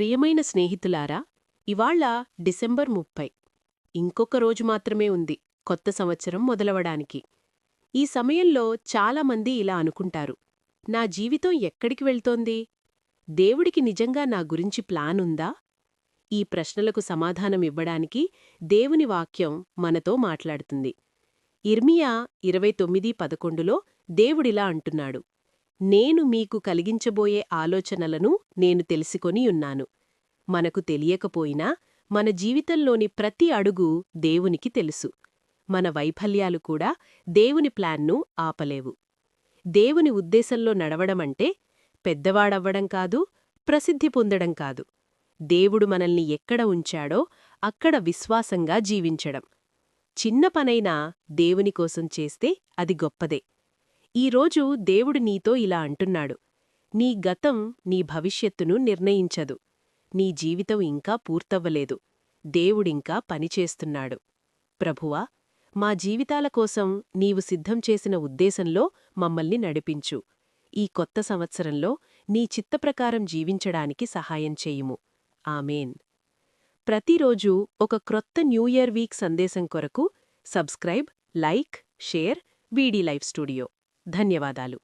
ప్రియమైన స్నేహితులారా ఇవాళ డిసెంబర్ ముప్పై. ఇంకొక రోజు మాత్రమే ఉంది కొత్త సంవత్సరం మొదలవడానికి. ఈ సమయంలో చాలామంది ఇలా అనుకుంటారు నా జీవితం ఎక్కడికి వెళ్తోంది? దేవుడికి నిజంగా నా గురించి ప్లాన్ ఉందా ఈ ప్రశ్నలకు సమాధానం ఇవ్వడానికి దేవుని వాక్యం మనతో మాట్లాడుతుంది. ఇర్మియా ఇరవై తొమ్మిది పదకొండులో దేవుడిలా అంటున్నాడు నేను మీకు కలిగించబోయే ఆలోచనలను నేను తెలుసుకొనియున్నాను మనకు తెలియకపోయినా మన జీవితంలోని ప్రతి అడుగు దేవునికి తెలుసు. మన వైఫల్యాలు కూడా దేవుని ప్లాన్ను ఆపలేవు. దేవుని ఉద్దేశంలో నడవడమంటే పెద్దవాడవ్వడం కాదు ప్రసిద్ధి పొందడం కాదు. దేవుడు మనల్ని ఎక్కడ ఉంచాడో అక్కడ విశ్వాసంగా జీవించడం. చిన్న పనైనా దేవుని కోసం చేస్తే అది గొప్పదే. ఈరోజు దేవుడు నీతో ఇలా అంటున్నాడు. నీ గతం నీ భవిష్యత్తును నిర్ణయించదు. నీ జీవితం ఇంకా పూర్తవ్వలేదు. దేవుడింకా పనిచేస్తున్నాడు. ప్రభువా మా జీవితాల కోసం నీవు సిద్ధం చేసిన ఉద్దేశంలో మమ్మల్ని నడిపించు. ఈ కొత్త సంవత్సరంలో నీ చిత్తప్రకారం జీవించడానికి సహాయం చేయుము. ఆమెన్. ప్రతిరోజూ ఒక క్రొత్త న్యూ ఇయర్ వీక్ సందేశం కొరకు సబ్స్క్రైబ్ లైక్ షేర్ వీడీ లైవ్ స్టూడియో. ధన్యవాదాలు.